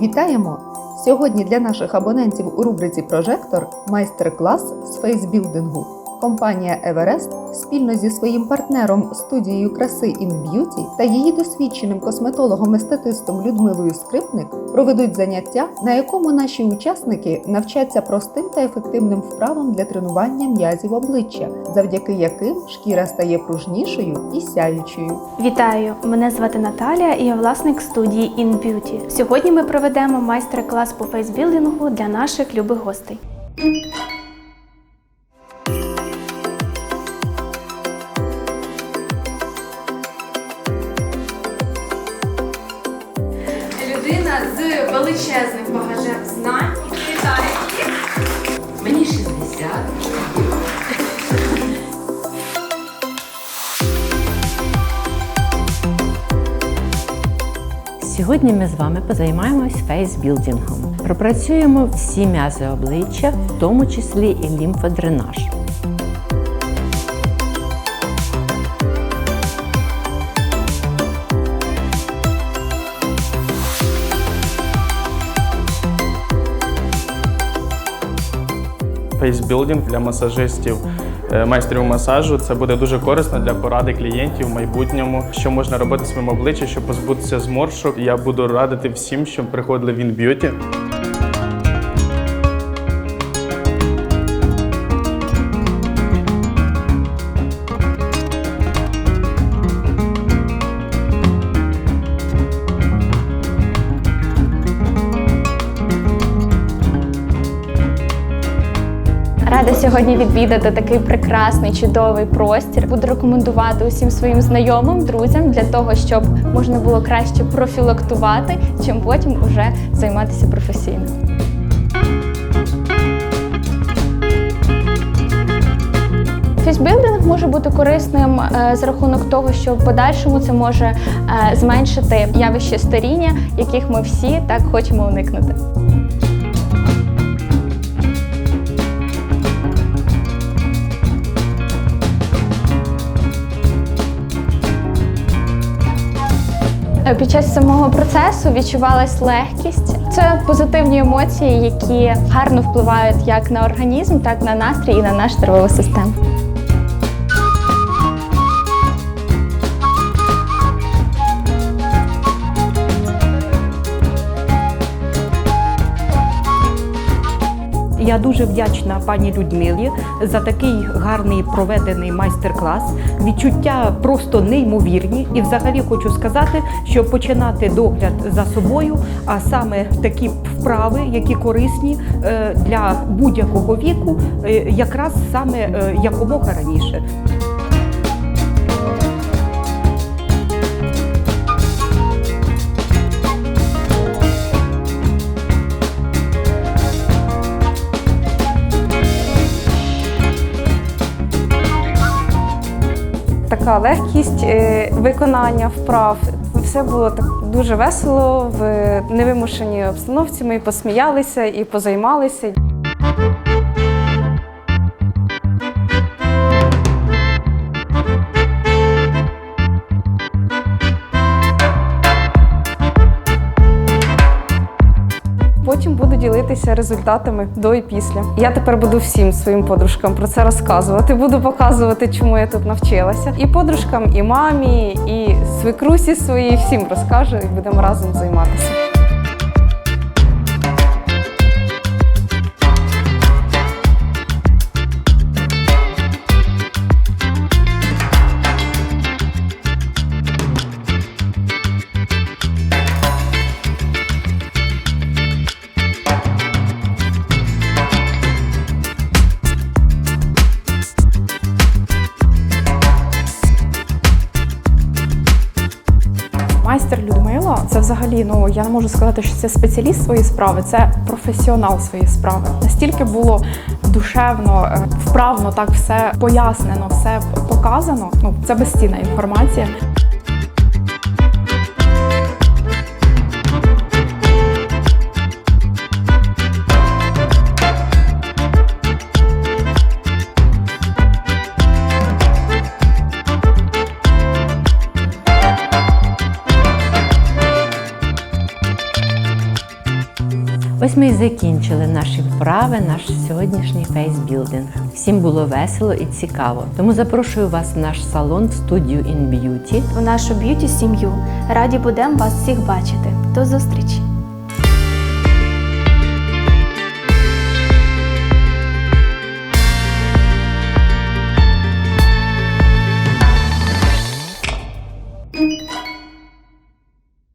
Вітаємо! Сьогодні для наших абонентів у рубриці Прожектор майстер-клас з фейсбілдингу. Компанія Еверест спільно зі своїм партнером студією краси In Beauty та її досвідченим косметологом-естетистом Людмилою Скрипник проведуть заняття, на якому наші учасники навчаться простим та ефективним вправам для тренування м'язів обличчя, завдяки яким шкіра стає пружнішою і сяючою. Вітаю! Мене звати Наталія і я власник студії In Beauty. Сьогодні ми проведемо майстер-клас по фейсбілдингу для наших любих гостей. Величезним багажем знань. Вітаю! Мені 60. Сьогодні ми з вами позаймаємось фейсбілдингом. Пропрацюємо всі м'язи обличчя, в тому числі і лімфодренаж. Фейсбілдинг для масажистів, е, майстрів масажу. Це буде дуже корисно для поради клієнтів в майбутньому, що можна робити своїм обличчям, щоб позбутися зморшок. Я буду радити всім, щоб приходили в InBeauty. Рада сьогодні відвідати такий прекрасний, чудовий простір. Буду рекомендувати усім своїм знайомим, друзям для того, щоб можна було краще профілактувати, чим потім уже займатися професійно. Фізбілдинг може бути корисним е, за рахунок того, що в подальшому це може е, зменшити явище старіння, яких ми всі так хочемо уникнути. Під час самого процесу відчувалась легкість. Це позитивні емоції, які гарно впливають як на організм, так і на настрій і на нашу нервову систему. Я дуже вдячна пані Людмилі за такий гарний проведений майстер-клас. Відчуття просто неймовірні. І взагалі хочу сказати, що починати догляд за собою, а саме такі вправи, які корисні е, для будь-якого віку, е, якраз саме е, якомога раніше. Така легкість е, виконання вправ. Все було так дуже весело в невимушеній обстановці. Ми посміялися, і позаймалися. Потім буду ділитися результатами до і після. Я тепер буду всім своїм подружкам про це розказувати. Буду показувати, чому я тут навчилася. І подружкам, і мамі, і свекрусі своїй всім розкажу і будемо разом займатися. Майстер Людмила це взагалі, ну я не можу сказати, що це спеціаліст своєї справи, це професіонал своєї справи. Настільки було душевно, е, вправно так все пояснено, все показано. Ну це безцінна інформація. Ось ми і закінчили наші вправи, наш сьогоднішній фейсбілдинг. Всім було весело і цікаво. Тому запрошую вас в наш салон в студію In Beauty. В нашу б'юті сім'ю раді будемо вас всіх бачити. До зустрічі!